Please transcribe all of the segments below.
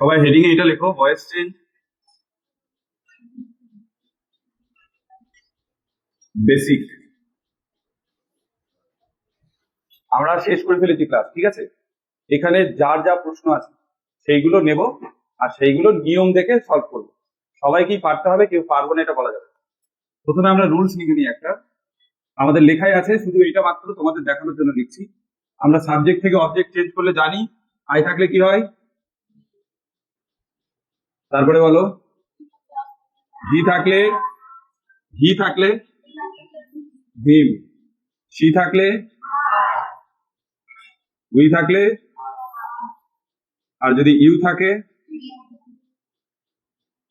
সবাই হেডিং এ এটা লেখো ভয়েস চেঞ্জ বেসিক আমরা শেষ করে ফেলেছি ক্লাস ঠিক আছে? এখানে যার যা প্রশ্ন আছে, সেইগুলো নেব, আর সেইগুলো নিয়ম দেখে সলভ করব। সবাইকেই পারতে হবে, কেউ পারব না, এটা বলা যাবে। প্রথমে আমরা রুলস লিখে নিই একটা। আমাদের লেখাই আছে, শুধু এটা মাত্র তোমাদের দেখানোর জন্য লিখছি। আমরা সাবজেক্ট থেকে অবজেক্ট চেঞ্জ করলে জানি আই থাকলে কি হয়? তারপরে বলো। হি থাকলে হি থাকলে হিম সি থাকলে, উই থাকলে, আর যদি ইউ থাকে,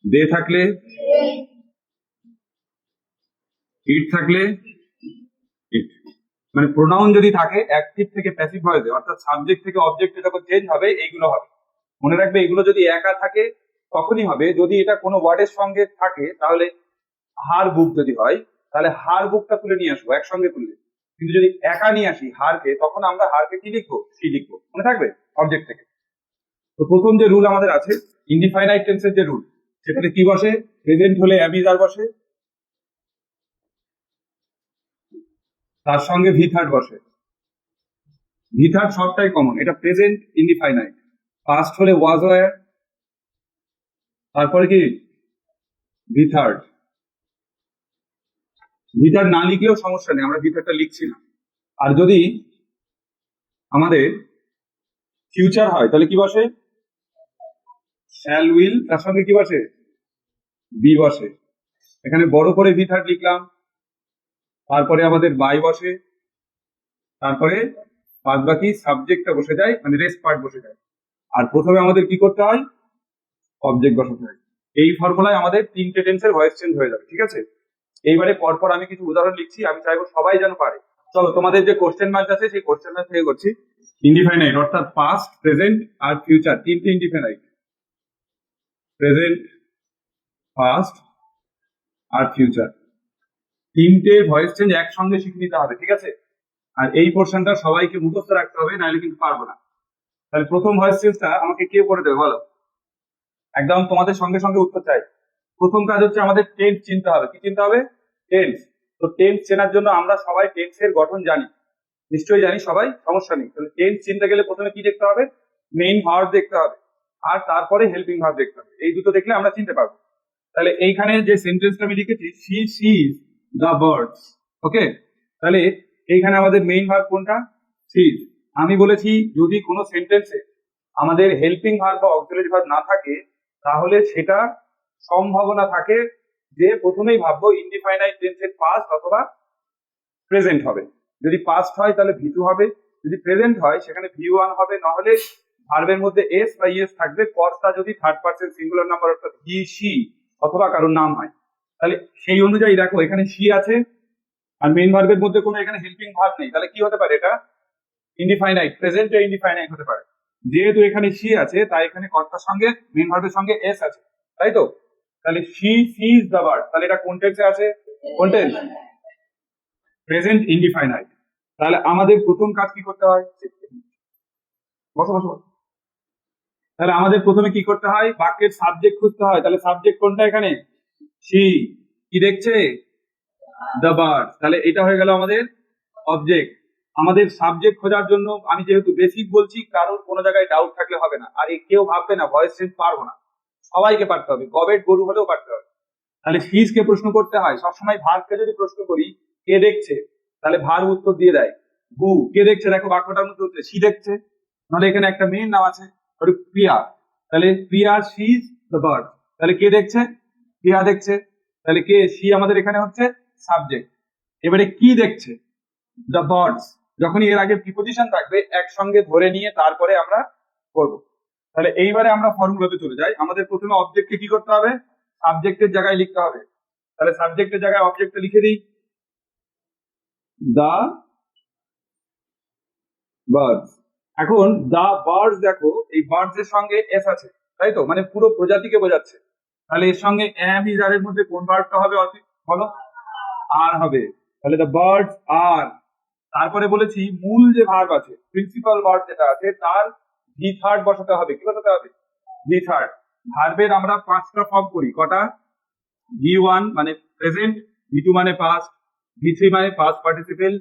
দে থাকলে, ইট থাকলে, ইট। মানে প্রোনাউন যদি থাকে অ্যাক্টিভ থেকে প্যাসিভ ভয়েসে অর্থাৎ সাবজেক্ট থেকে অবজেক্টে যখন চেঞ্জ হবে, এইগুলো হবে। মনে রাখবে, এগুলো যদি একা থাকে তখনই হবে, যদি এটা কোনো ওয়ার্ডের সঙ্গে থাকে, তাহলে হার বুক যদি হয়, তাহলে হার বুকটা তুলে নিয়ে আসব, একসঙ্গে তুললে কিন্তু যদি একা নিয়ে আসি হারকে, তখন আমরা হারকে কি লিখব? সি লিখব। মনে থাকবে? অবজেক্ট থেকে। তো প্রথম যে রুল আমাদের আছে ইনডিফাইনাইট টেন্সের যে রুল সেখানে কি বসে? প্রেজেন্ট হলে অ্যাবিজার বসে। তার সঙ্গে ভি থার্ড বসে। ভি থার্ড সবটাই কমন এটা প্রেজেন্ট ইনডিফাইনাইট পাস্ট হলে ওয়াজ ওয়ার তারপরে কি? ভি থার্ড না লিখলেও সমস্যা নেই, আমরা ভি থার্ডটা লিখছি না। আর যদি আমাদের ফিউচার হয়, তাহলে কি বসে? শ্যাল উইল তার সঙ্গে কি বসে? বি বসে। এখানে বড় করে ভি থার্ড লিখলাম, তারপরে আমাদের বাই বসে, তারপরে বাদ বাকি সাবজেক্টটা বসে যায় মানে রেস্ট পার্ট বসে যায়। আর প্রথমে আমাদের কি করতে হয়? অবজেক্ট বসাতে হয় এই ফর্মুলায় আমাদের তিনটে টেন্সের ভয়েস চেঞ্জ হয়ে যাবে, ঠিক আছে? এইবারে পরপর আমি কিছু উদাহরণ লিখছি, আমি চাইব সবাই যেন পারে। চলো, তোমাদের যে কোশ্চেন মার্ক আছে, সেই কোশ্চেন মার্ক থেকে করছি। ইনডিফাইনাইট অর্থাৎ পাস্ট প্রেজেন্ট আর ফিউচার তিনটে ইনডিফাইনাইট প্রেজেন্ট পাস্ট আর ফিউচার তিনটে ভয়েস চেঞ্জ একসঙ্গে শিখে নিতে হবে, ঠিক আছে? আর এই পোর্শনটা সবাইকে মুখস্থ রাখতে হবে, নাহলে কিন্তু পারব না। তাহলে প্রথম ভয়েস চেঞ্জটা আমাকে কে করে দেবে, বলো? একদম তোমাদের সঙ্গে সঙ্গে উত্তর চাই। প্রথম কাজ হচ্ছে আমাদের টেন্স চিনতে হবে। কি চিনতে হবে? টেন্স তো টেন্স চেনার জন্য আমরা সবাই টেন্সের গঠন জানি। নিশ্চয়ই জানি সবাই, সমস্যা নেই। তাহলে টেন্স চিনতে গেলে প্রথমে কি দেখতে হবে? মেইন ভার্ব দেখতে হবে। আর তারপরে হেল্পিং ভার্ব দেখতে হবে। এই দুটো দেখলে আমরা চিনতে পারব। তাহলে এইখানে যে সেন্টেন্সটা আমি লিখেছি she sees the birds okay তাহলে এইখানে আমাদের মেইন ভার্ব কোনটা? সিজ আমি বলেছি, যদি কোনো সেন্টেন্সে আমাদের হেল্পিং ভার্ব বা অক্সিলারি ভার্ব না থাকে তাহলে সেটা সম্ভাবনা থাকে যে প্রথমেই ভাববো ইনডিফাইনাইট টেন্সের পাস্ট অথবা প্রেজেন্ট হবে। যদি পাস্ট হয় তাহলে ভি টু হবে, যদি প্রেজেন্ট হয় সেখানে ভি ওয়ান হবে, নাহলে ভার্বের মধ্যে এস বা ইএস থাকবে কর্তা যদি থার্ড পার্সন সিঙ্গুলার নাম্বার অর্থাৎ হি সি অথবা কারোর নাম হয়। তাহলে সেই অনুযায়ী দেখো, এখানে সি আছে, আর মেইন ভার্বের মধ্যে কোনো এখানে হেল্পিং ভার্ব নেই। তাহলে কি হতে পারে এটা? ইনডিফাইনাইট প্রেজেন্টে ইনডিফাইনাইট হতে পারে। যেহেতু এখানে সি আছে, তাই এখানে কর্তার সঙ্গে মেইন ভার্বের সঙ্গে এস আছে। তাই তো? তাহলে সি সিজ দ্য ভার্ব তাহলে এটা কোন টেন্সে আছে? কোন টেন্স প্রেজেন্ট ইনডিফাইনাইট তাহলে আমাদের প্রথম কাজ কি করতে হয়? বসো বসো। তাহলে আমাদের প্রথমে কি করতে হয়? বাক্যের সাবজেক্ট খুঁজতে হয়। তাহলে সাবজেক্ট কোনটা এখানে? সি। কি দেখছে? দ্য বার্ড তাহলে এটা হয়ে গেল আমাদের অবজেক্ট আমাদের সাবজেক্ট খোঁজার জন্য আমি যেহেতু বেসিক বলছি, কারোর কোনো জায়গায় ডাউট থাকলে হবে না। আর কেউ ভাববে না ভয়েস চেঞ্জ পারব না। সবাইকে পারতে হবে, গবেট গরু হলেও পারতে হবে। তাহলে ফিজ কে প্রশ্ন করতে হয়? সবসময় ভার্বকে যদি প্রশ্ন করি, কে দেখছে? তাহলে ভার উত্তর দিয়ে দেয়। হু কে দেখছে? দেখো বাক্যটার মধ্যে উত্তর সি দেখছে। নাহলে এখানে একটা মেয়ের নাম আছে প্রিয়া। তাহলে প্রিয়া সিজ দ্য বার্ড তাহলে কে দেখছে? প্রিয়া দেখছে। তাহলে কে? সি আমাদের এখানে হচ্ছে সাবজেক্ট এবারে কি দেখছে? দ্য বার্ডস যখন এর আগে প্রিপোজিশন থাকবে, একসঙ্গে ধরে নিয়ে তারপরে আমরা করব। তাহলে এইবারে আমরা ফর্মুলাতে চলে যাই। আমাদের প্রথমে অবজেক্টকে কি করতে হবে? সাবজেক্টের জায়গায় লিখতে হবে। তাহলে সাবজেক্টের জায়গায় অবজেক্টটা লিখে দিই। দা বার্ডস এখন দা বার্ডস দেখো, এই বার্ডস এর সঙ্গে এস আছে, তাই তো? মানে পুরো প্রজাতিকে বোঝাচ্ছে। তাহলে এর সঙ্গে এম ইজ আর এর মধ্যে কোন ভার্বটা হবে বলো? আর হবে। তাহলে দ্য বার্ডস আর তারপরে বলেছি, মূল যে ভার্ব আছে প্রিন্সিপাল ভার্ব যেটা আছে, তার ভি থার্ড বসাতে হবে। কি বসাতে হবে? ভি থার্ড ভার্বের আমরা পাঁচটা ফর্ম করি। কটা? ভি ওয়ান মানে প্রেজেন্ট ভি টু মানে পাস্ট ভি থ্রি মানে পাস্ট পার্টিসিপেল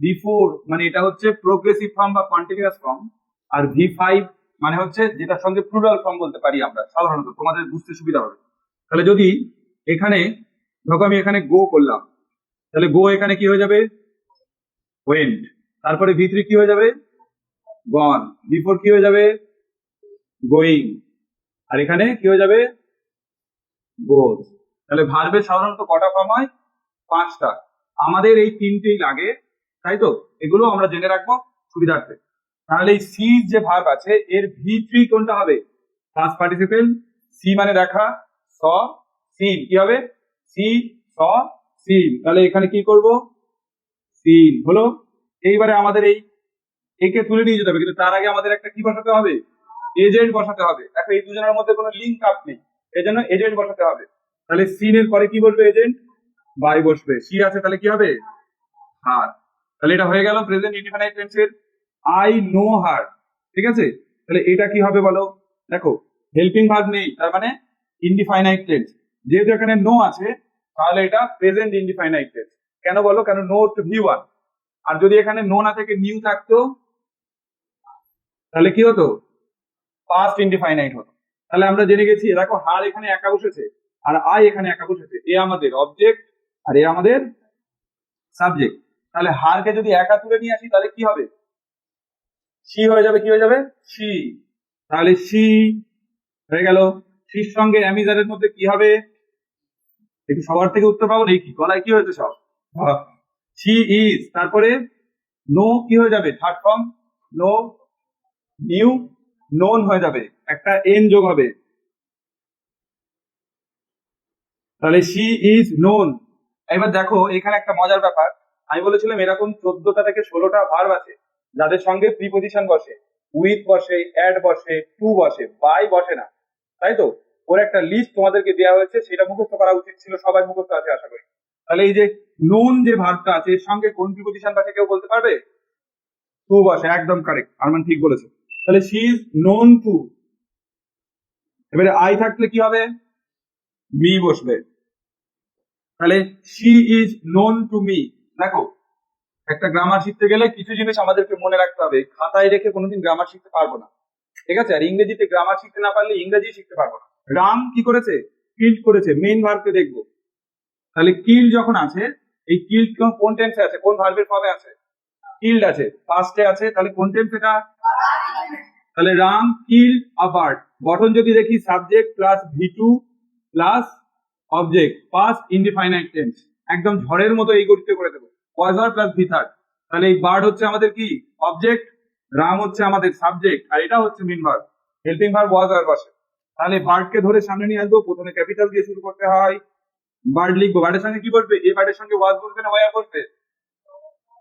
ভি ফোর মানে এটা হচ্ছে প্রোগ্রেসিভ ফর্ম বা কন্টিনিউয়াস ফর্ম আর ভি ফাইভ মানে হচ্ছে যেটার সঙ্গে প্লুরাল ফর্ম বলতে পারি আমরা, সাধারণত। তোমাদের বুঝতে সুবিধা হবে। তাহলে যদি এখানে, ধরো আমি এখানে গো করলাম, তাহলে গো এখানে কি হয়ে যাবে? ওয়েন্ট তারপরে ভি কি হয়ে যাবে? গন ভি কি হয়ে যাবে? গোয়িং আর এখানে কি হয়ে যাবে? গোজ তাহলে ভার্বের সাধারণত কটা ফর্ম হয়? পাঁচটা। আমাদের এই তিনটেই লাগে, তাই তো? এগুলো আমরা জেনে রাখব সুবিধার্থে। তাহলে এই সি যে ভার্ব আছে, এর ভি থ্রি কোনটা হবে? ফার্স্ট পার্টিসিপেল সি মানে দেখা স সিন কি হবে? সি স সিন তাহলে এখানে কি করব? সিন হলো, এইবারে আমাদের এই একে তুলে নিয়ে যেতে হবে, কিন্তু তার আগে আমাদের একটা কি বসাতে হবে? এজেন্ট বসাতে হবে। দেখো, এই দুজনের মধ্যে কোনো লিঙ্ক আপ নেই। এই জন্য এজেন্ট বসাতে হবে। তাহলে সিনের পরে কি বলবে এজেন্ট বাই বসবে। সি আছে, তাহলে কি হবে? হার। তাহলে এটা হয়ে গেল প্রেজেন্ট ইনডিফিনাইট টেন্সের আই নো হার। ঠিক আছে? তাহলে এটা কি হবে বলো? দেখো হেল্পিং ভার্ব নেই, তার মানে ইনডিফাইনাইট টেন্স যেহেতু এখানে নো আছে, তাহলে এটা প্রেজেন্ট ইনডিফাইনাইট টেন্স কেন বলো? কেন নো টু ভি ওয়ান আর যদি এখানে নো না থেকে নিউ থাকতো, তাহলে কি হতো? পাস্ট ইনডিফাইনাইট হতো। তাহলে আমরা জেনে গেছি, দেখো, হার এখানে একা বসেছে, আর আই এখানে একা বসেছে। এ আমাদের অবজেক্ট আর এ আমাদের সাবজেক্ট তাহলে হারকে যদি একা তুলে নিয়ে আসি, তাহলে কি হবে? সি হয়ে যাবে, কি হয়ে যাবে? সি তাহলে সি হয়ে গেল। সির সঙ্গে অ্যামিজারের মধ্যে কি হবে? একটু সবার থেকে উত্তর পাবো? নাকি কি গলায় কি হয়েছে সব? সি ইজ তারপরে নো কি হয়ে যাবে? Third form know knew known হয়ে যাবে। একটা এন যোগ হবে। তাহলে সি ইজ নোন এবার দেখো, এখানে একটা মজার ব্যাপার। আমি বলেছিলাম এরকম চোদ্দটা থেকে ষোলোটা ভার্ব আছে, যাদের সঙ্গে প্রিপোজিশন বসে উইথ বসে অ্যাড বসে টু বসে বাই বসে না। তাই তো? ওর একটা লিস্ট তোমাদেরকে দেওয়া হয়েছে, সেটা মুখস্থ করা উচিত ছিল, সবাই মুখস্থ আছে আশা করি। তাহলে এই যে নুন যে ভার্বটা আছে, এর সঙ্গে কোন প্রিপোজিশন বসে কেউ বলতে পারবে? টু বসে একদম কারেক্ট আরমান ঠিক বলেছে। তাহলে শি ইজ নোন টু এবারে আই থাকলে কি হবে? মি বসবে। তাহলে she is known to me দেখো, একটা গ্রামার শিখতে গেলে কিছু জিনিস আমাদেরকে মনে রাখতে হবে। খাতায় রেখে কোনোদিন গ্রামার শিখতে পারব না। ঠিক আছে? আর ইংরেজিতে গ্রামার শিখতে না পারলে ইংরেজি শিখতে পারব না। রাম কি করেছে? কিল্ড করেছে। মেইন ভার্বকে দেখব। তাহলে কিল যখন আছে, এই কিল কোন টেন্সে আছে? কোন ভার্বের ফর্মে আছে? কিল্ড আছে। পাস্টে আছে, তাহলে কোন টেন্স এটা? তাহলে রাম, কিল, আ বার্ড গঠন যদি দেখি subject plus V two plus object past indefinite tense একদম ঝড়ের মতো এই গতিতে করে দেবো। ওয়াজার প্লাস ভি থার্ড তাহলে এই বার্ড হচ্ছে আমাদের কি? অবজেক্ট রাম হচ্ছে আমাদের সাবজেক্ট আর এটা হচ্ছে main verb helping verb was আর বসে তাহলে বার্ডকে ধরে সামনে নিয়ে আসব। প্রথমে ক্যাপিটাল দিয়ে শুরু করতে হয়। বার্ড লিখব। বার্ডের সঙ্গে কি বসবে? এই বার্ডের সঙ্গে ওয়াজ বসবে না বসবে?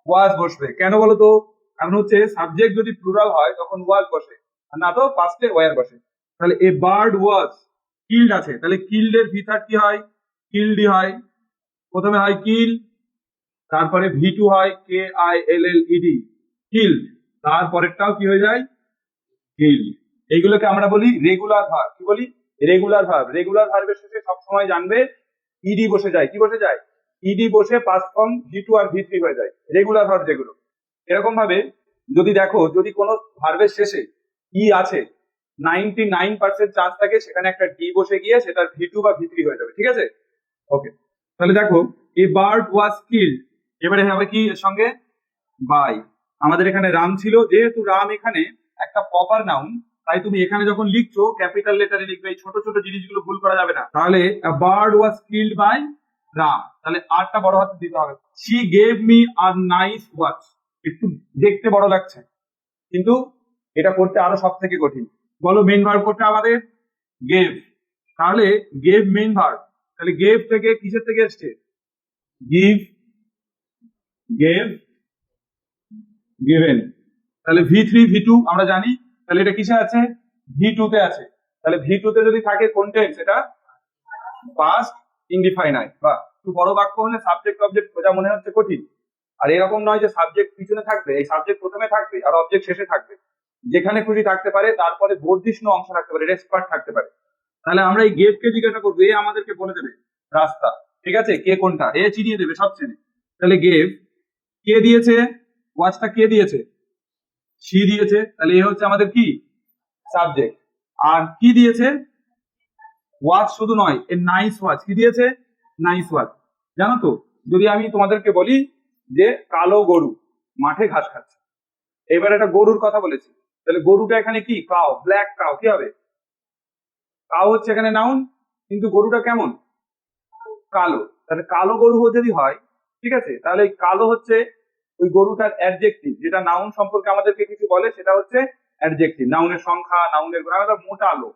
ওয়াজ বসবে। কেন বলো তো কারণ হচ্ছে সাবজেক্ট যদি প্লুরাল হয়, তখন ওয়াজ বসে। আর না তো পাস্টে ওয়ার বসে। তাহলে এ বার্ড ওয়াজ কিল্ড আছে। তাহলে কিল্ড এর ভিতর কি হয়? হয়। প্রথমে হয় কিল তারপরে ভি টু হয় K I L L ED killed তারপরেরটাও কি হয়ে যায়? কিল এইগুলোকে আমরা বলি রেগুলার ভার্ব কি বলি? রেগুলার ভার্ব রেগুলার ভার্বের শেষে সবসময় জানবে ইডি বসে যায়, কি বসে যায়? ইডি বসে পাস ফর্ম ভি টু আর ভি থ্রি হয়ে যায় রেগুলার ভার্ব যেগুলো। এরকম ভাবে যদি দেখো, যদি কোনো ভার্বের শেষে ই আছে নাইনটি নাইন পার্সেন্ট চান্স থাকে সেখানে একটা ডি বসে গিয়ে সেটার ভি টু বা ভি থ্রি হয়ে যাবে, ঠিক আছে? ওকে তাহলে দেখো এ বার্ড ওয়াজ কিল্ড এবারে হবে কি এর সঙ্গে? বাই আমাদের এখানে রাম ছিল, যেহেতু রাম এখানে একটা প্রপার নাউন তাই তুমি এখানে যখন লিখছো ক্যাপিটাল লেটারে লিখবে, এই ছোট ছোট জিনিসগুলো ভুল করা যাবে না। তাহলে bird was killed by Ram তাহলে আরটা বড় হাতে দিতে হবে। She gave me a nice watch একটু দেখতে বড় লাগছে। কিন্তু এটা করতে আরও সব থেকে কঠিন। বলো মেন ভার্ব করতে আমাদের? গেভ তাহলে গেভ মেন ভার্ব তাহলে গেভ থেকে কিসের থেকে এসছে? গিভ গেভ গিভেন তাহলে ভি থ্রি ভি টু আমরা জানি তাহলে এটা কিসে আছে? ভি টু তে আছে। তাহলে ভি টু তে যদি থাকে কোন টেন্স এটা পাস্ট ইনডিফাইনাইট বা একটু বড় বাক্য হলে সাবজেক্ট অবজেক্ট খোঁজা মনে হচ্ছে কঠিন। আর এরকম নয় যে সাবজেক্ট পিছনে থাকবে, এই সাবজেক্ট প্রথমে থাকবে আর অবজেক্ট শেষে থাকবে। যেখানে খুশি থাকতে পারে, তারপরে বর্ধিষ্ণু অংশ থাকতে পারে রেস্ট পার্ট থাকতে পারে। তাহলে আমরা এই গেপকে জিজ্ঞাসা করব, এ আমাদেরকে বলে দেবে, রাস্তা। ঠিক আছে? কে কোনটা? এ চিনিয়ে দেবে, সব চেনে। তাহলে গেভ কে দিয়েছে? ওয়াচটা কে দিয়েছে? সি দিয়েছে, তাহলে এ হচ্ছে আমাদের কি? সাবজেক্ট আর কি দিয়েছে? ওয়াচ শুধু নয়, এ নাইস ওয়াচ কি দিয়েছে? নাইস ওয়াচ জানো তো, যদি আমি তোমাদেরকে বলি যে কালো গরু মাঠে ঘাস খাচ্ছে, এবার একটা গরুর কথা বলেছি, তাহলে গরুটা এখানে কি? কাও ব্ল্যাক কাও কি হবে? কাও হচ্ছে এখানে নাউন কিন্তু গরুটা কেমন? কালো। তাহলে কালো গরু যদি হয়, ঠিক আছে, তাহলে কালো হচ্ছে ওই গরুটার অ্যাডজেক্টিভ যেটা নাউন সম্পর্কে আমাদেরকে কিছু বলে, সেটা হচ্ছে অ্যাডজেক্টিভ নাউনের সংখ্যা নাউনের মোটা লোক।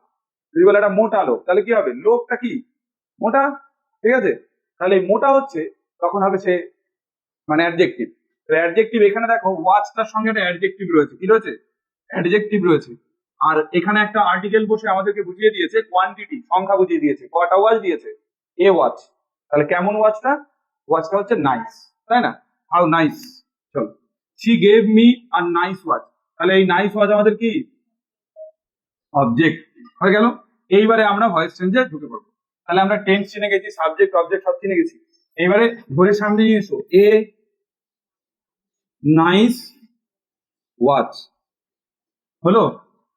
যদি বলে একটা মোটা লোক, তাহলে কি হবে? লোকটা কি? মোটা? ঠিক আছে? তাহলে মোটা হচ্ছে, তখন হবে সে মানে অ্যাডজেক্টিভ অ্যাডজেক্টিভ এখানে দেখো ওয়াচটার সঙ্গে একটা অ্যাডজেক্টিভ রয়েছে। কি রয়েছে? অ্যাডজেক্টিভ রয়েছে। আর এখানে একটা আর্টিকেল বসে আমাদেরকে বুঝিয়ে দিয়েছে কোয়ান্টিটি সংখ্যা বুঝিয়ে দিয়েছে। কটা ওয়াচ দিয়েছে? এ ওয়াচ তাহলে কেমন ওয়াচটা ওয়াচটা হচ্ছে নাইস তাই না? How nice she gave me a nice watch তাহলে এই নাইস ওয়াচ আমাদের কি? অবজেক্ট হয়ে গেল? এইবারে আমরা ভয়েস চেঞ্জে ঢুকে পড়ব। তাহলে আমরা টেন্স চিনে গেছি সাবজেক্ট অবজেক্ট সব চিনে গেছি। এবারে ধরে সামনে নিয়ে এ নাইস ওয়াচ হলো?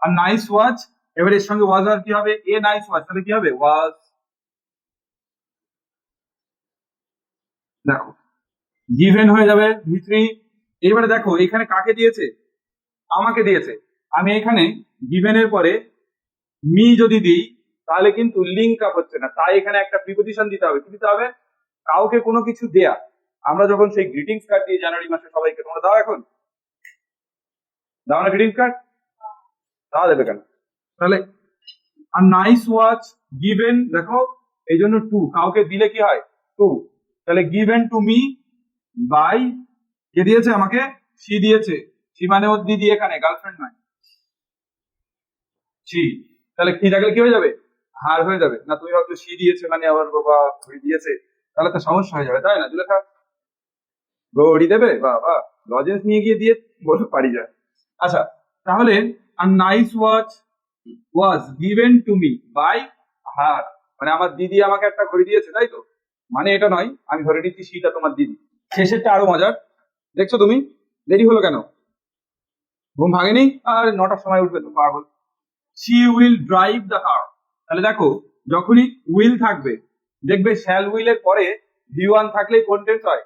আর নাইস ওয়াচ এবার এর সঙ্গে ওয়াজ আর কি হবে? এ নাইস ওয়াচ তাহলে কি হবে? ওয়াজ দেখো গিভেন হয়ে যাবে ভিত্রি এবারে দেখো, এখানে কাকে দিয়েছে? আমাকে দিয়েছে। আমি এখানে গিভেনের পরে মি যদি দিই, তাহলে কিন্তু লিঙ্ক আপ হচ্ছে না। তাই এখানে একটা প্রিপোজিশন দিতে হবে। কি দিতে হবে? কাউকে কোনো কিছু দেয়া। আমরা যখন সেই গ্রিটিংস কার্ড দিই জানুয়ারি মাসে সবাইকে, তোমরা দাও এখন। দাও না গ্রিটিংস কার্ড দাও দেবে কেন? তাহলে আর নাইস ওয়াচ গিভেন দেখো এই জন্য টু কাউকে দিলে কি হয়? টু তাহলে গিভেন টু মি বাই কে দিয়েছে আমাকে? সি দিয়েছে। সি মানে ওর দিদি এখানে গার্লফ্রেন্ড নয়। সি। তাহলে কি থাকলে কি হয়ে যাবে? হার হয়ে যাবে। না, তুমি ভাবছ সি দিয়েছে মানে আবার বাবা ঘড়ি দিয়েছে তাহলে তো সমস্যা হয়ে যাবে, তাই না, জুলেখা? ঘড়ি দেবে? বা বা লজেন্স নিয়ে গিয়ে দিয়ে বলো পারি যায়। আচ্ছা তাহলে a nice watch was given to me by her মানে আমার দিদি আমাকে একটা ঘড়ি দিয়েছে, তাই তো? মানে এটা নয়, আমি ধরে নিচ্ছি সিটা তোমার দিদি। শেষেরটা আরও মজার। দেখছ তুমি? দেরি হলো কেন? ঘুম ভাঙেনি? আর, নটার সময় উঠবে তো, পাগল। She will drive the car তাহলে দেখো, যখনই উইল থাকবে, দেখবে শ্যাল উইলের পরে ভি ওয়ান থাকলেই কন্টেন্ট হয়?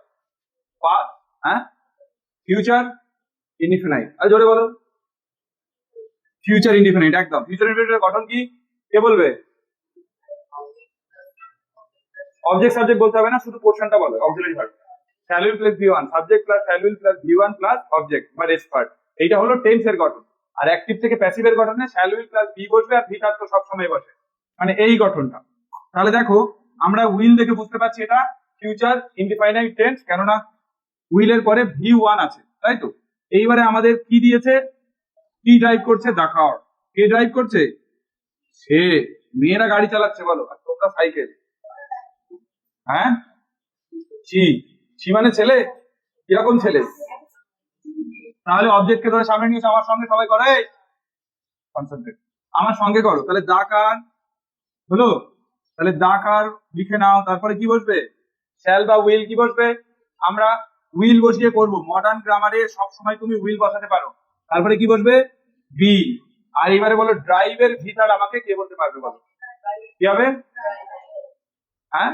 পাস্ট হ্যাঁ? ফিউচার ইনডিফিনাইট আর জোরে বলো। ফিউচার ইনডিফিনাইট একদম। ফিউচার ইনডিফিনাইট গঠন কি? কে বলবে? অবজেক্ট সাবজেক্ট বলতে হবে না, শুধু পোর্শনটা বলো auxiliary verb will plus V one subject plus will plus V one plus object বা রেস্ট পার্ট এইটা হলো টেন্সের গঠন। আর অ্যাক্টিভ থেকে প্যাসিভের গঠনে শ্যাল উইল প্লাস ভি বসবে আর ভিটার তো সবসময় বসে। মানে এই গঠনটা। তাহলে দেখো, আমরা উইল দেখে বুঝতে পারছি এটা ফিউচার ইনডিফাইনাইট টেন্স কেননা উইলের পরে ভি ওয়ান আছে, তাই তো? এইবারে আমাদের কি দিয়েছে? কি ড্রাইভ করছে দেখাও। কে ড্রাইভ করছে? সে, মেয়েরা গাড়ি চালাচ্ছে বলো, আর তোমরা সাইকেল হ্যাঁ? ছি ছি মানে ছেলে? কীরকম ছেলে? তাহলে অবজেক্টকে ধরে সামনে নিয়ে আমার সঙ্গে সবাই করে কনসেন্ট্রেট আমার সঙ্গে করো, তাহলে দা কার? হলো তাহলে দা কার লিখে নাও, তারপরে কি বসবে? শ্যাল বা উইল কি বসবে? আমরা উইল বসিয়ে করব। মডার্ন গ্রামারে সব সময় তুমি উইল বসাতে পারো। তারপরে কি বসবে? বি আর এবারে বলো ড্রাইভের ভিতর আমাকে কে বলতে পারবে বলো? কি হবে? হ্যাঁ?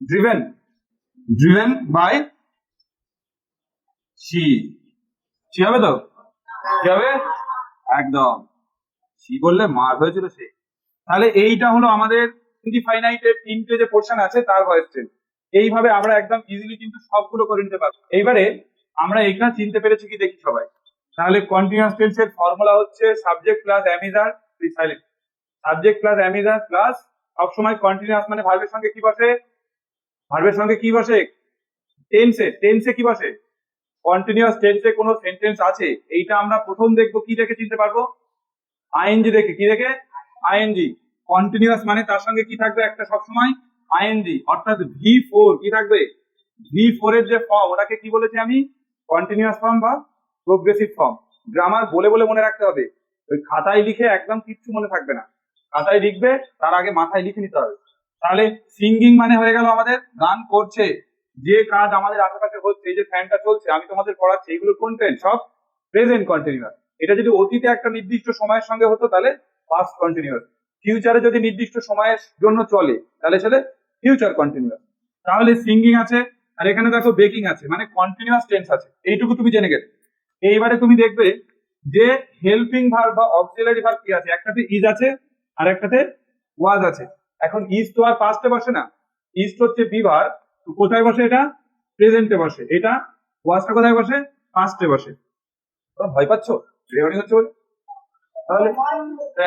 Driven driven by she she হবে তো? কি হবে? একদম। সি বললে মার হয়েছিল সে। তাহলে এইটা হলো আমাদের ইনডিফাইনাইটের তিনটে যে পোর্শন আছে, তার ভয়েস চেঞ্জ এইভাবে আমরা একদম ইজিলি কিন্তু সবগুলো করে নিতে পারব। এইবারে আমরা এইটা চিনতে পেরেছি কি দেখি সবাই। তাহলে কন্টিনিউয়াস টেন্সের ফর্মুলা হচ্ছে subject plus am is are silent subject plus am is are plus সবসময় কন্টিনিউয়াস মানে ভার্বের সঙ্গে কি বসে? ভার্বের সঙ্গে কি বসে টেন্সে টেন্সে কি বসে কন্টিনিউয়াস টেন্সে কোনো সেন্টেন্স আছে? এইটা আমরা প্রথম দেখব, কি দেখে চিনতে পারব? আইএনজি দেখে, কি দেখে? আইএনজি কন্টিনিউয়াস মানে তার সঙ্গে কি থাকবে একটা সবসময়? আইএনজি অর্থাৎ ভি ফোর কি থাকবে? ভি ফোর এর যে ফর্ম ওটাকে কি বলেছি আমি? কন্টিনিউয়াস ফর্ম বা প্রোগ্রেসিভ ফর্ম গ্রামার বলে বলে মনে রাখতে হবে। ওই খাতায় লিখে একদম কিচ্ছু মনে থাকবে না। খাতায় লিখবে, তার আগে মাথায় লিখে নিতে হবে। তাহলে সিঙ্গিং মানে হয়ে গেল আমাদের গান করছে। যে কাজ আমাদের আশেপাশে হচ্ছে, এই যে ফ্যানটা চলছে, আমি তোমাদের পড়াচ্ছি এগুলো কোন টেন্স সব প্রেজেন্ট কন্টিনিউয়াস এটা যদি অতীতে একটা নির্দিষ্ট সময়ের সঙ্গে হতো, তাহলে পাস্ট কন্টিনিউয়াস ফিউচারে যদি নির্দিষ্ট সময়ের জন্য চলে, তাহলে সেটা ফিউচার কন্টিনিউয়াস তাহলে সিঙ্গিং আছে, আর এখানে দেখো বেকিং আছে মানে কন্টিনিউয়াস টেন্স আছে। এইটুকু তুমি জেনে গেলে। এইবারে তুমি দেখবে যে হেল্পিং ভার্ব বা অক্সিলারি ভার্ব কি আছে? একটাতে ইজ আছে, আর একটাতে ওয়াজ আছে। এখন ইজ তো আর পাস্টে বসে না। তো হচ্ছে বিভার কোথায় বসে এটা? প্রেজেন্টে বসে। এটা ওয়াজটা কোথায় বসে? পাস্টে বসে। ভয় পাচ্ছ? রেকর্ডিং হচ্ছে বলে? তাহলে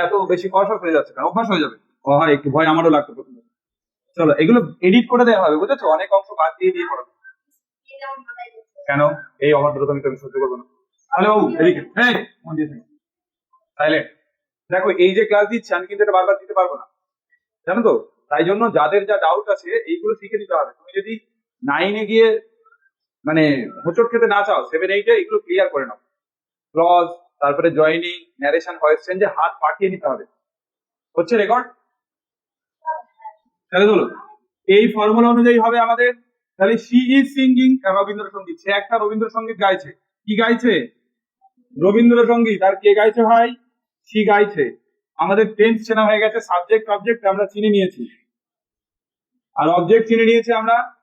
এত বেশি কষক হয়ে যাচ্ছে কেন? অভ্যাস হয়ে যাবে। হয়, একটু ভয় আমারও লাগতো প্রথমে। চলো, এগুলো এডিট করে দেওয়া হবে, বুঝেছ? অনেক অংশ বাদ দিয়ে দিয়ে পড়াবে কেন? এই অভদ্রতা আমি সহ্য করব না। তাহলে বাবু এদিকে। হ্যাঁ মন দিয়ে দেখো, এই যে ক্লাস দিচ্ছে, আমি কিন্তু এটা বারবার দিতে পারব না। জানো তো? তাই জন্য যাদের যা ডাউট আছে, এইগুলো শিখে নিতে হবে। তুমি যদি নাইনে গিয়ে মানে হোঁচট খেতে না চাও সেভেন এইটে এগুলো ক্লিয়ার করে নাও। ক্লজ তারপরে জয়নিং ন্যারেশন ভয়েস চেঞ্জে হাত পাঠিয়ে নিতে হবে। হচ্ছে রেকর্ড তাহলে বলো এই ফর্মুলা অনুযায়ী হবে আমাদের, তাহলে সি ইজ সিঙ্গিং রবীন্দ্রসঙ্গীত। সে একটা রবীন্দ্রসঙ্গীত গাইছে। কি গাইছে? রবীন্দ্রসঙ্গীত। আর কে গাইছে ভাই? সি গাইছে। আমাদের টেন্স চেনা হয়ে গেছে সাবজেক্ট অবজেক্ট আমরা চিনে নিয়েছি। আর অবজেক্ট চিনে নিয়েছি আমরা,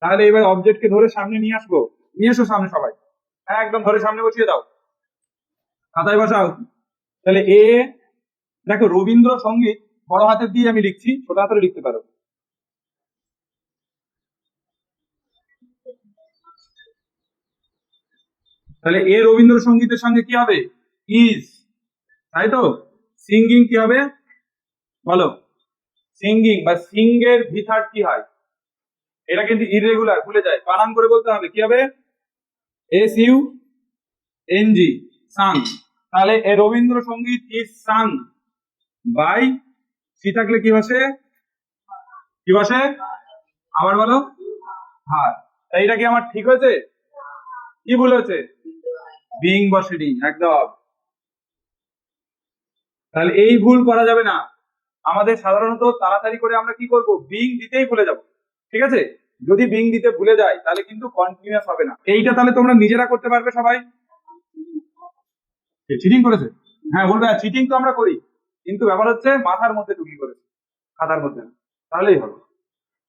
তাহলে এবার অবজেক্টকে ধরে সামনে নিয়ে আসব। নিয়ে এসো সামনে সবাই। হ্যাঁ একদম ধরে সামনে বসিয়ে দাও। খাতায় বসাও। তাহলে এ, দেখো রবীন্দ্রসঙ্গীত বড় হাতের দিয়ে আমি লিখছি, ছোট হাতের লিখতে পারো। তাহলে এ রবীন্দ্রসঙ্গীতের সঙ্গে কি হবে? ইজ। তাই তো? সিঙ্গিং কি হবে? বলো। সিঙ্গিং বা সিঙ্গের ভিথার কি হয়? এটা কিন্তু ইরেগুলার ভুলে যায়। বানান করে বলতে হবে। কি হবে? S U and she sang তাহলে a Rabindrasangeet is sung by she থাকলে কি বসে? কি বসে? আবার বলো। হ্যাঁ এটা কি আমার ঠিক হয়েছে? কি ভুল হয়েছে? বিং বসেনি একদম। তাহলে এই ভুল করা যাবে না। আমাদের সাধারণত তাড়াতাড়ি করে আমরা কি করব? বিং দিতেই ভুলে যাব। ঠিক আছে? যদি বিং দিতে ভুলে যাই তাহলে কিন্তু কন্টিনিউয়াস হবে না। এইটা তাহলে তোমরা নিজেরা করতে পারবে সবাই। চিটিং করেছে? হ্যাঁ বলবে চিটিং তো আমরা করি। কিন্তু ব্যাপার হচ্ছে, মাথার মধ্যে ঢুকি করেছে। খাতার মধ্যে। তাহলেই হবে।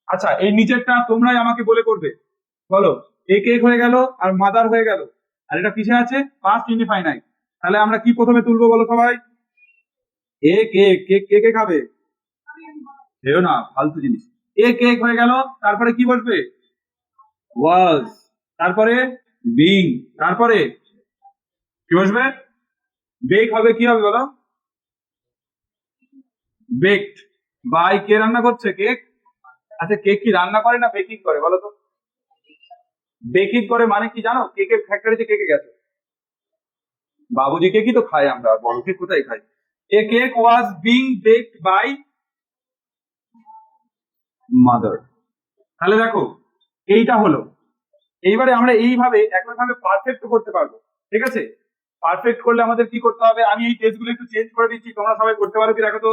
আচ্ছা এই নিচেরটা তোমরাই আমাকে বলে করবে। বলো, এ কেক হয়ে গেল আর মাদার হয়ে গেল? আর এটা পিছে আছে? ফার্স্ট ইনডিফাইনাইট তাহলে আমরা কি প্রথমে তুলবো বলো সবাই? এ কেক কেক কে কে খাবে? খেও না ফালতু জিনিস। এ কেক হয়ে গেল, তারপরে কি বসবে? ওয়াজ। তারপরে বিং তারপরে কি বসবে? বেক হবে, কি হবে বলো? বেকড। বাই কে রান্না করছে, কেক? আচ্ছা কেক কি রান্না করে না বেকিং করে, বলো তো? বেকিং করে মানে কি জানো? কেকের ফ্যাক্টরিতে কেকে গেছে। বাবুজি কেকই তো খাই আমরা, বড় কেক কোথায় খাই a cake was being baked by mother তাহলে দেখো, এইটা হলো। এইবারে আমরা এইভাবে একইভাবে পারফেক্ট করতে পারব। ঠিক আছে? পারফেক্ট করলে আমাদের কি করতে হবে? আমি এই টেস্টগুলো একটু চেঞ্জ করে দিচ্ছি, তোমরা সবাই করতে পারো কি দেখো তো?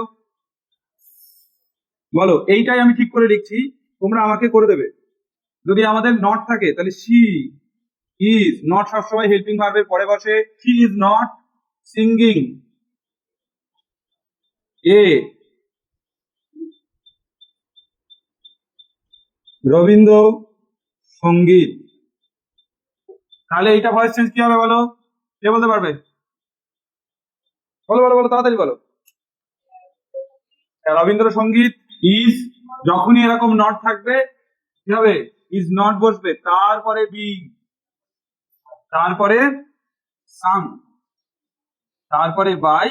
বলো, এইটাই আমি ঠিক করে লিখছি, তোমরা আমাকে করে দেবে। যদি আমাদের নট থাকে, তাহলে সি ইজ নট সবসময় হেল্পিং ভার্বের পরে বসে she is not singing a. Rabindrasangeet. তাহলে এইটা ভয়েস চেঞ্জ কি হবে বলো? কে বলতে পারবে? বলো বলো বলো, তাড়াতাড়ি বলো। রবীন্দ্রসঙ্গীত ইজ যখনই এরকম নট থাকবে, কি হবে? ইজ নট বসবে। তারপরে বি তারপরে সাং তারপরে বাই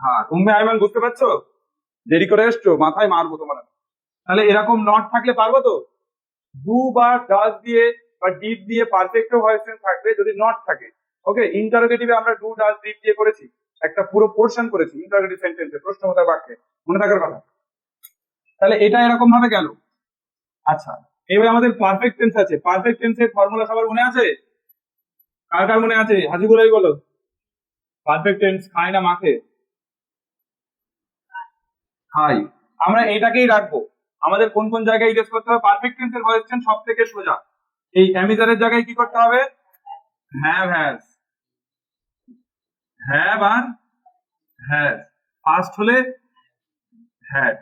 হ্যাঁ তুমি আইমান বুঝতে পারছ? দেরি করে এসছো, মাথায় মারবো তোমার। তাহলে এরকম নট থাকলে পারব তো? ডু বা ডাজ দিয়ে বা ডিড দিয়ে পারফেক্ট ভয়েস থাকবে যদি নট থাকে। ওকে ইন্টারোগেটিভে আমরা ডু ডাজ ডিড দিয়ে করেছি, একটা পুরো পোর্শন করেছি ইন্টারোগেটিভ সেন্টেন্সে প্রশ্নবোধক বাক্যে মনে থাকার কথা। তাহলে এটা এরকম ভাবে গেল। আচ্ছা এবার আমাদের পারফেক্ট টেন্স আছে। পারফেক্ট টেন্সের ফর্মুলা সবার মনে আছে? কার কার মনে আছে? হাজিগুলাই বলো। পারফেক্ট টেন্স খায় না মাখে খাই আমরা এটাকেই রাখব। আমাদের কোন কোন জায়গায় ইউজ করতে হবে? পারফেক্ট টেন্সের ভয়েস চেঞ্জ সব থেকে সোজা। এই অ্যামিজারের জায়গায় কি করতে হবে? হ্যাভ হ্যাজ হ্যাভ আর হ্যাজ ফার্স্ট হলে হ্যাড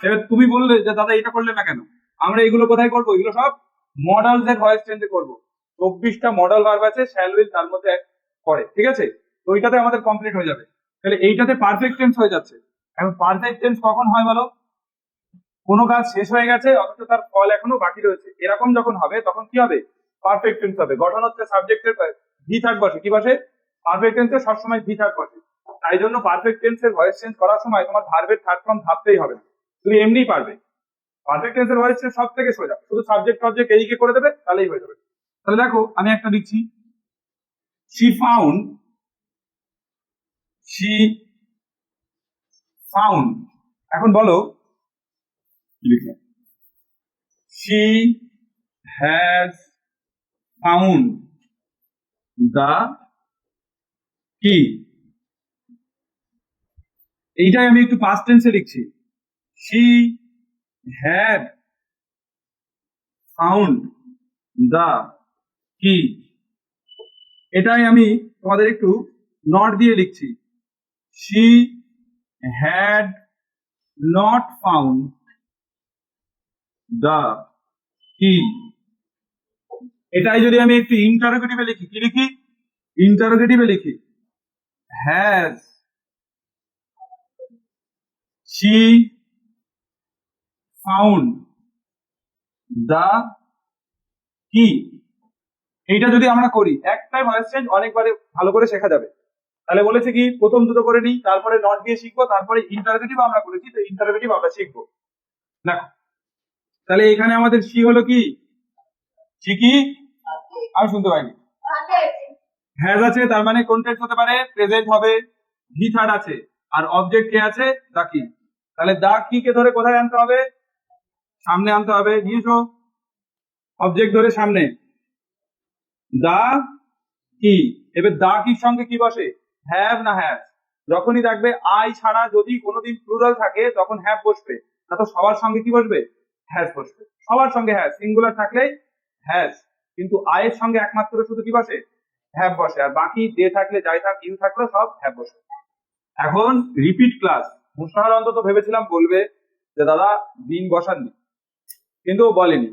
এবার তুমি বললে যে, দাদা, এটা করলে না কেন? আমরা এগুলো কোথায় করব? এগুলো সব মডেলস এর ভয়েস চেঞ্জে করব। চব্বিশটা মডেল ভার্ব আছে শ্যাল উইল তার মধ্যে করে। ঠিক আছে? তো ওইটাতে আমাদের কমপ্লিট হয়ে যাবে। তাহলে এইটাতে পারফেক্ট টেন্স হয়ে যাচ্ছে। এখন পারফেক্ট টেন্স কখন হয় বলো? কোনো কাজ শেষ হয়ে গেছে, অথচ তার ফল এখনও বাকি রয়েছে। এরকম যখন হবে, তখন কি হবে? পারফেক্ট টেন্স হবে। গঠন হচ্ছে সাবজেক্টের ভি থার্ড বসে। কি বসে? পারফেক্ট টেন্সে সবসময় ভি থার্ড বসে। তাই জন্য পারফেক্ট টেন্সের ভয়েস চেঞ্জ করার সময় তোমার ভার্বের থার্ড ফর্ম ভাবতেই হবে তুমি এমনিই পারবে। পারফেক্ট টেন্সের ভয়েস চেঞ্জ সব থেকে সোজা। শুধু সাবজেক্ট সাবজেক্ট এইকে করে দেবে? তাহলেই হয়ে যাবে। তাহলে দেখো, আমি একটা লিখছি। শি ফাউন্ড শি ফাউন্ড এখন বলো। লিখলাম শি হ্যাজ ফাউন্ড দা কি এইটাই আমি একটু পাস্ট টেন্সে লিখছি। She had found the key এটাই আমি তোমাদের একটু নট দিয়ে লিখছি। She had not found the key এটাই যদি আমি একটু ইন্টারোগেটিভে লিখি, কি লিখি? ইন্টারোগেটিভে লিখি। Has she found the key? এইটা যদি আমরা করি, একটাই ভয়েস চেঞ্জ অনেকবারে ভালো করে শেখা যাবে। তাহলে বলেছে কি, প্রথম দুটো করে নিই, তারপরে নট দিয়ে শিখব, তারপরে ইন্টারোগেটিভ আমরা করেছি, তো ইন্টারোগেটিভ আমরা শিখব। দেখো, তাহলে এখানে আমাদের সি হলো কি? সি কি? আমি শুনতে পাইনি। হ্যাজ আছে, তার মানে কোন টেন্স হতে পারে প্রেজেন্ট হবে ভি থার্ড আছে, আর অবজেক্ট কে আছে দা কি তাহলে দা কি কে ধরে কোথায় আনতে হবে? সামনে আনতে হবে, নিয়ে এসো। অবজেক্ট ধরে সামনে। দা কি এবার দা কির সঙ্গে কি বসে? হ্যাভ না হ্যাভ যখনই দেখবে আই ছাড়া যদি কোনোদিন প্লুরাল থাকে, তখন হ্যাভ বসবে। না তো সবার সঙ্গে কি বসবে? হ্যাজ বসবে। সবার সঙ্গে হ্যাজ সিঙ্গুলার থাকলে হ্যাজ কিন্তু আয়ের সঙ্গে একমাত্র শুধু কি বসে? হ্যাভ বসে। আর বাকি দে থাকলে, যাই থাক ইউ থাকলে সব হ্যাভ বসে। এখন রিপিট ক্লাস মুস্তাহার অন্তত ভেবেছিলাম বলবে যে, দাদা, দিন বসাননি। কিন্তু বলেনি।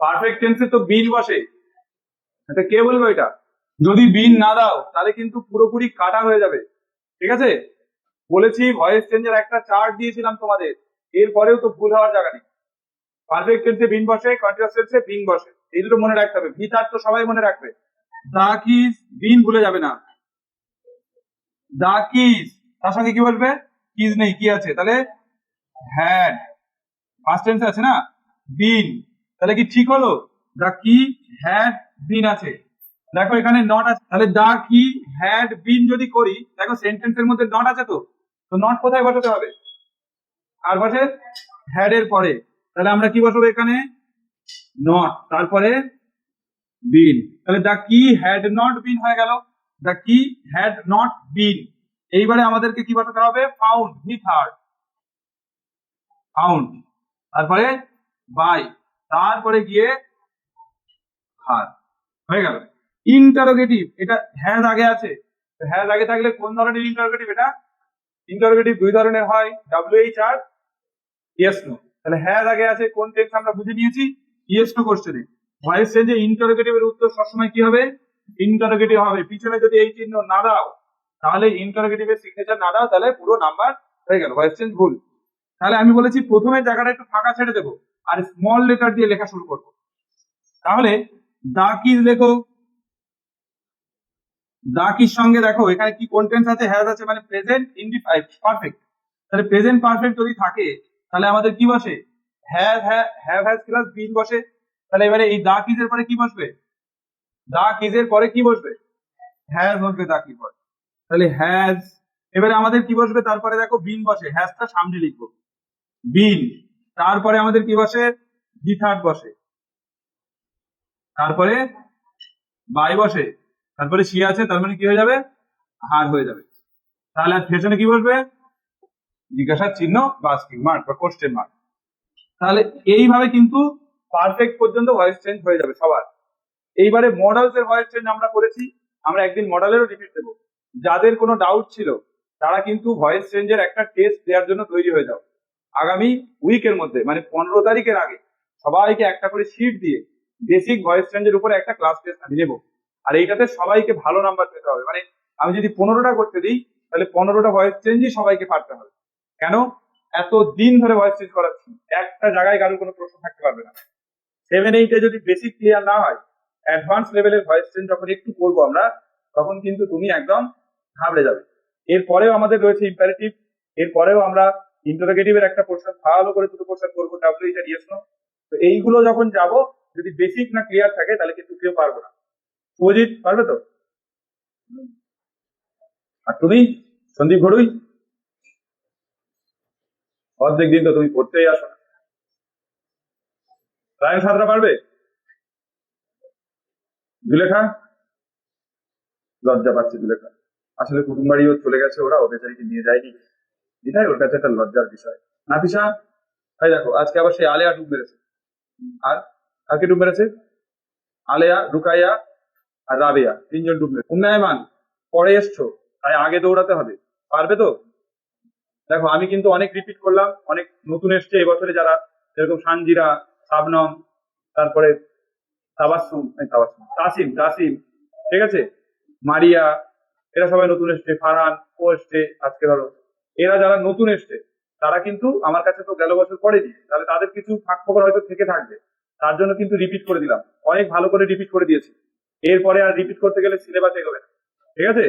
পারফেক্ট টেন্সে তো বিন বসে। এটা কে বলবে এটা যদি বিন না দাও, তাহলে কিন্তু পুরোপুরি কাটা হয়ে যাবে। ঠিক আছে? বলেছি ভয়েস চেঞ্জের একটা চার্ট দিয়েছিলাম তোমাদের। এরপরেও তো ভুল হওয়ার জায়গা নেই। পারফেক্ট টেন্সে বিন বসে কন্টিনিউয়াস টেন্সে বিন বসে। এই দুটো মনে রাখতে হবে। ভিতার তো সবাই মনে রাখবে। বিন ভুলে যাবে না। দা কিস তার সঙ্গে কি বলবে? কিস নেই, কি আছে? তাহলে হ্যাড ফার্স্ট টেন্স আছে না? বিন তাহলে কি ঠিক হলো? দা কি হ্যাড বিন আছে। দেখো এখানে নট আছে। তাহলে দা কি হ্যাড বিন যদি করি, দেখো সেন্টেন্সের মধ্যে নট আছে তো? তো নট কোথায় বসাতে হবে? আর বসে হ্যাড এর পরে। তাহলে আমরা কি বসাবো এখানে? নট তারপরে বিন তাহলে দা কি হ্যাড নট বিন হয়ে গেল। দা কি হ্যাড নট বিন এইবারে আমাদেরকে কি বসাতে হবে? ফাউন্ড ভি থার্ড ফাউন্ড তারপরে বাই তারপরে গিয়ে হার হয়ে গেল। ইন্টারোগেটিভ এটা হ্যাজ আগে আছে। হ্যাজ আগে থাকলে কোন ধরনের ইন্টারোগেটিভ এটা ইন্টারোগেটিভ দুই ধরনের হয়। ডাব্লিউ এইচ আর ইয়েস নো তাহলে হ্যাজ আগে আছে, কোন টেন্স আমরা বুঝে নিয়েছি? ইয়েস নো কোশ্চেনে ভয়েস চেঞ্জে ইন্টারোগেটিভের উত্তর সবসময় কি হবে? ইন্টারোগেটিভ হবে। পিছনে যদি এই চিহ্ন না দাও, তাহলে ইন্টারোগেটিভের সিগনেচার না দাও, তাহলে পুরো নাম্বার হয়ে গেল। ভয়েস চেঞ্জ ভুল। তাহলে আমি বলেছি প্রথমে জায়গাটা একটু ফাঁকা ছেড়ে দেবো। আর স্মল লেটার দিয়ে লেখা শুরু করব। তাহলে দা কিজ লেখো। দা কির সঙ্গে দেখো, এখানে কি কন্টেন্টস আছে? হ্যাজ আছে মানে প্রেজেন্ট ইনডিফাইভ পারফেক্ট তাহলে প্রেজেন্ট পারফেক্ট যদি থাকে, তাহলে আমাদের কি বসে? Have have has plus been বসে? তাহলে এবারে এই দা কিজের পরে কি বসবে? দা কিজের পরে কি বসবে? হ্যাজ বসবে দা কি পরে। তাহলে হ্যাজ এবারে আমাদের কি বসবে? তারপরে দেখো বিন বসে। হ্যাজটা সামনে লিখব। বিন তারপরে আমাদের কি বসে? ভি থার্ড বসে। তারপরে বাই বসে, তারপরে সি আছে, তার মানে কি হয়ে যাবে? হার হয়ে যাবে। তাহলে আর পেছনে কি বসবে? জিজ্ঞাসার চিহ্ন বা আস্কিং মার্ক বা কোশ্চেন মার্ক তাহলে এইভাবে কিন্তু পারফেক্ট পর্যন্ত ভয়েস চেঞ্জ হয়ে যাবে সবার। এইবারে মডেলস এর ভয়েস চেঞ্জ আমরা করেছি, আমরা একদিন মডেলেরও রিপিট দেবো। যাদের কোনো ডাউট ছিল, তারা কিন্তু ভয়েস চেঞ্জের একটা টেস্ট দেওয়ার জন্য তৈরি হয়ে যাও। আগামী উইকের মধ্যে মানে পনেরো তারিখের আগে, সবাইকে একটা করে শিট দিয়ে বেসিক ভয়েস চেঞ্জের উপরে একটা ক্লাস টেস্ট আমি নেব। আর এইটাতে সবাইকে ভালো নাম্বার পেতে হবে। মানে আমি যদি পনেরোটা করতে দিই, তাহলে পনেরোটা ভয়েস চেঞ্জই সবাইকে পারতে হবে। কেন? এত দিন ধরে ভয়েস চেঞ্জ করাচ্ছি। একটা জায়গায় কারোর কোনো প্রশ্ন থাকতে পারবে না। সেভেন এইটে যদি বেসিক ক্লিয়ার না হয় অ্যাডভান্স লেভেলের ভয়েস চেঞ্জ যখন একটু করব আমরা, তখন কিন্তু তুমি একদম ঘাবড়ে যাবে। এরপরেও আমাদের রয়েছে ইম্পারেটিভ এরপরেও আমরা ইন্টারোগেটিভের একটা পোর্শন ভালো করে দুটো পোর্শন করব ডাব্লিউ এটা নো তো এইগুলো যখন যাব যদি বেসিক না ক্লিয়ার থাকে, তাহলে কিন্তু কেউ পারব না। সুজিত পারবে তো? আর তুমি, সন্দীপ ঘড়ুই? অর্ধেক দিন তো তুমি পড়তেই আসো না। রায়ন সাতরা পারবে? জুলেখা লজ্জা পাচ্ছে জুলেখা আসলে চলে গেছে ওরা ও বেচারিকে নিয়ে যায়নি? এটাই ওর কাছে একটা লজ্জার বিষয়। নাফিসা তাই দেখো, আজকে আবার সেই আলেয়া ডুব মেরেছে। আর কাকে ডুব মেরেছে? আলেয়া, রুকাইয়া আর রাবেয়া, তিনজন ডুব মেরেছে। উন্নয়মান পরে এসছো, তাই আগে দৌড়াতে হবে। পারবে তো? দেখো, আমি কিন্তু অনেক রিপিট করলাম, অনেক নতুন এসছে এবছরে যারা যেরকম সানজিরা, সাবনম, তারপরে তাসিম তাসিম, ঠিক আছে? মারিয়া, এরা সবাই নতুন এসছে, ফারহান, ও এসছে, আজকে ধরো। এরা যারা নতুন এসছে, তারা কিন্তু আমার কাছে তো গেল বছর পড়েনি তাহলে তাদের কিছু ফাঁক ফোকর হয়তো থেকে থাকবে। তার জন্য কিন্তু রিপিট করে দিলাম। অনেক ভালো করে রিপিট করে দিয়েছি। এরপরে আর রিপিট করতে গেলে সিলেবাস এগোবে না। ঠিক আছে?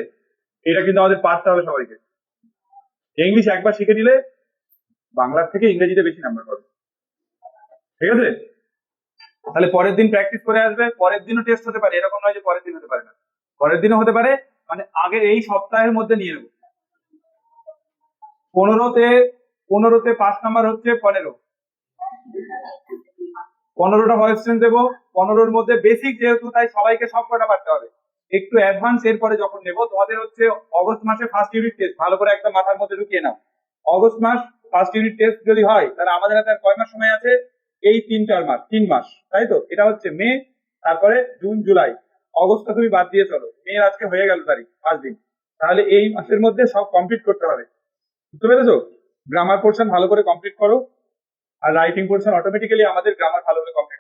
এটা কিন্তু আমাদের পারতে হবে সবাইকে। ইংলিশ একবার শিখে নিলে বাংলার থেকে ইংরেজিতে বেশি নাম্বার পাবে। ঠিক আছে? তাহলে পরের দিন প্র্যাকটিস করে আসবে। পরের দিনও টেস্ট হতে পারে। এরকম নয় যে পরের দিন হতে পারে না। পরের দিনও হতে পারে। মানে আগের এই সপ্তাহের মধ্যে নিয়ে নেব। পনেরোতে পনেরোতে পাঁচ নাম্বার হচ্ছে পনেরো। পনেরোটা ভয়েস চেঞ্জ দেবো, পনেরোর মধ্যে বেসিক যেহেতু, তাই সবাইকে সব কটা পারতে হবে। একটু অ্যাডভান্স এরপরে যখন নেব, তোমাদের হচ্ছে অগস্ট মাসে ফার্স্ট ইউনিট টেস্ট ভালো করে একটা মাথার মধ্যে ঢুকিয়ে নাও। অগস্ট মাস ফার্স্ট ইউনিট টেস্ট যদি হয়, তাহলে আমাদের হাতে কয় মাস সময় আছে? এই তিন, চার মাস, তিন মাস, তাই তো? এটা হচ্ছে মে, তারপরে জুন, জুলাই। অগস্টটা তুমি বাদ দিয়ে চলো। মে আজকে হয়ে গেল তারিখ, পাঁচ দিন। তাহলে এই মাসের মধ্যে সব কমপ্লিট করতে হবে। বুঝতে পেরেছ? গ্রামার পোর্শন ভালো করে কমপ্লিট করো। আর রাইটিং করছেন অটোমেটিক্যালি আমাদের গ্রামার ভালো হলে কমপ্লিট